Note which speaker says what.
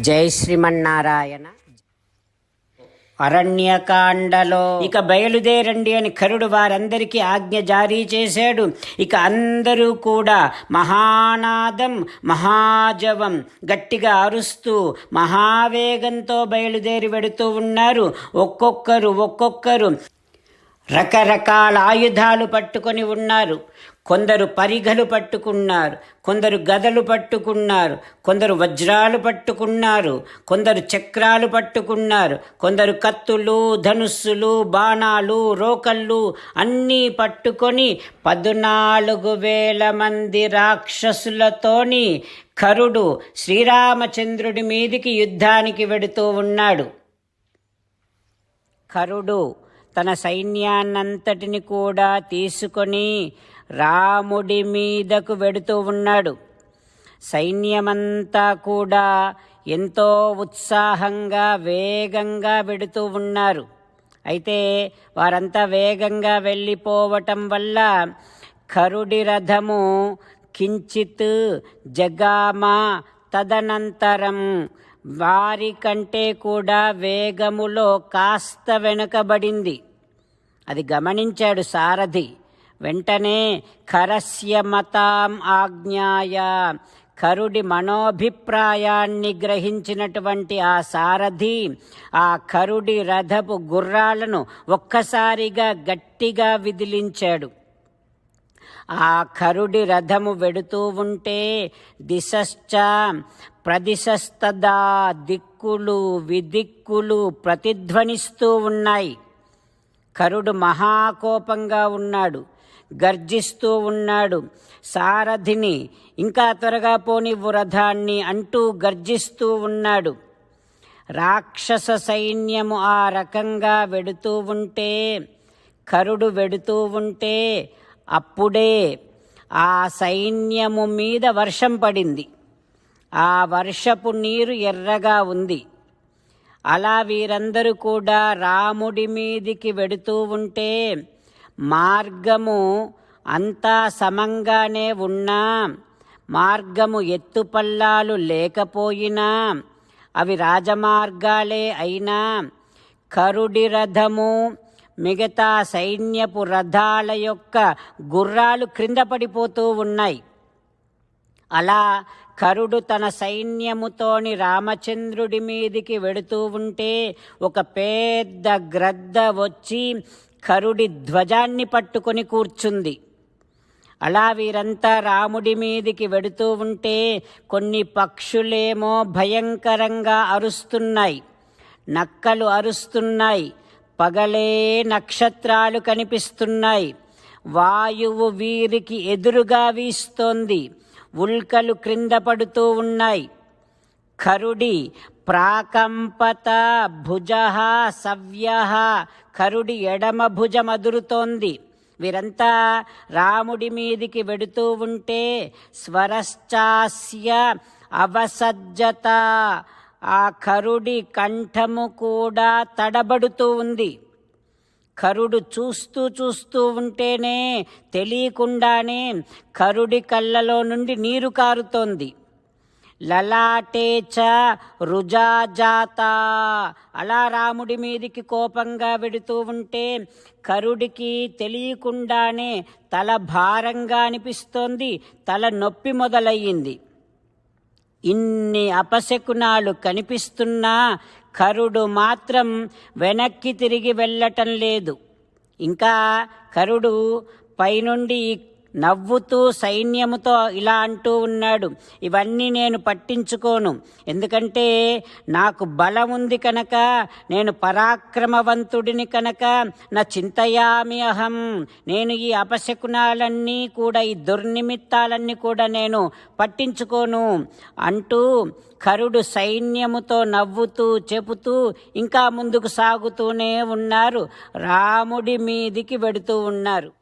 Speaker 1: జై శ్రీమన్నారాయణ. అరణ్యకాండలో ఇక బయలుదేరండి అని కరుడు వారందరికీ ఆజ్ఞ జారీ చేశాడు. ఇక అందరూ కూడా మహానాదం మహాజవం గట్టిగా అరుస్తూ మహావేగంతో బయలుదేరి వెడుతూ ఉన్నారు. ఒక్కొక్కరు ఒక్కొక్కరు రకరకాల ఆయుధాలు పట్టుకొని ఉన్నారు. కొందరు పరిఘలు పట్టుకున్నారు కొందరు గదలు పట్టుకున్నారు కొందరు వజ్రాలు పట్టుకున్నారు కొందరు చక్రాలు పట్టుకున్నారు కొందరు కత్తులు ధనుస్సులు బాణాలు రోకళ్ళు అన్నీ పట్టుకొని పద్నాలుగు వేల మంది రాక్షసులతోని కరుడు శ్రీరామచంద్రుడి మీదికి యుద్ధానికి వెడుతూ ఉన్నాడు. కరుడు తన సైన్యాన్నంతటిని కూడా తీసుకొని రాముడి మీదకు వెడుతూ ఉన్నాడు. సైన్యమంతా కూడా ఎంతో ఉత్సాహంగా వేగంగా వెడుతూ ఉన్నారు. అయితే వారంతా వేగంగా వెళ్ళిపోవటం వల్ల కరుడి రథము కించిత్ జగామా తదనంతరం వారి కంటే కూడా వేగములో కాస్త వెనుకబడింది. అది గమనించాడు సారథి. వెంటనే కరస్య మతాం ఆజ్ఞాయ. కరుడి మనోభిప్రాయాన్ని గ్రహించినటువంటి ఆ సారథి ఆ కరుడి రథపు గుర్రాలను ఒక్కసారిగా గట్టిగా విదిలించాడు. ఆ కరుడి రథము వెడుతూ ఉంటే దిశశ్చ ప్రదిశస్తదా దిక్కులు విదిక్కులు ప్రతిధ్వనిస్తూ ఉన్నాయి. కరుడు మహాకోపంగా ఉన్నాడు. గర్జిస్తూ ఉన్నాడు. సారథిని ఇంకా త్వరగా పోనివ్వు రథాన్ని అంటూ గర్జిస్తూ ఉన్నాడు. రాక్షస సైన్యము ఆ రకంగా వెడుతూ ఉంటే కరుడు వెడుతూ ఉంటే అప్పుడే ఆ సైన్యము మీద వర్షం పడింది. ఆ వర్షపు నీరు ఎర్రగా ఉంది. అలా వీరందరూ కూడా రాముడి మీదికి వెడుతూ ఉంటే మార్గము అంతా సమంగానే ఉన్నా మార్గము ఎత్తుపల్లాలు లేకపోయినా అవి రాజమార్గాలే అయినా కరుడి రథము మిగతా సైన్యపు రథాల యొక్క గుర్రాలు క్రింద పడిపోతూ ఉన్నాయి. అలా కరుడు తన సైన్యముతోని రామచంద్రుడి మీదికి వెడుతూ ఉంటే ఒక పెద్ద గ్రద్ద వచ్చి కరుడి ధ్వజాన్ని పట్టుకొని కూర్చుంది. అలా వీరంతా రాముడి మీదికి వెడుతూ ఉంటే కొన్ని పక్షులేమో భయంకరంగా అరుస్తున్నాయి. నక్కలు అరుస్తున్నాయి. పగలే నక్షత్రాలు కనిపిస్తున్నాయి. వాయువు వీరికి ఎదురుగా వీస్తోంది. ఉల్కలు క్రింద పడుతూ ఉన్నాయి. కరుడి ప్రాకంపత భుజ సవ్య. కరుడి ఎడమ భుజమదురుతోంది వీరంతా రాముడి మీదికి వెడుతూ ఉంటే స్వరశ్చాస్య అవసజ్జత. ఆ కరుడి కంఠము కూడా తడబడుతూ ఉంది. కరుడు చూస్తూ చూస్తూ ఉంటేనే తెలియకుండానే కరుడి కళ్ళలో నుండి నీరు కారుతోంది. లలాటేచ రుజాజాత. అలా రాముడి మీదికి కోపంగా వెడుతూ ఉంటే కరుడికి తెలియకుండానే తల భారంగా అనిపిస్తోంది తల నొప్పి మొదలయ్యింది. ఇన్ని అపశకునాలు కనిపిస్తున్నా కరుడు మాత్రం వెనక్కి తిరిగి వెళ్ళటం లేదు. ఇంకా కరుడు పైనుండి నవ్వుతూ సైన్యముతో ఇలా అంటూ ఉన్నాడు ఇవన్నీ నేను పట్టించుకోను. ఎందుకంటే నాకు బలం ఉంది కనుక నేను పరాక్రమవంతుడిని కనుక నా చింతయామి అహం. నేను ఈ అపశకునాలన్నీ కూడా ఈ దుర్నిమిత్తాలన్నీ కూడా నేను పట్టించుకోను. అంటూ కరుడు సైన్యముతో నవ్వుతూ చెబుతూ ఇంకా ముందుకు సాగుతూనే ఉన్నారు. రాముడి మీదికి వెడుతూ ఉన్నారు.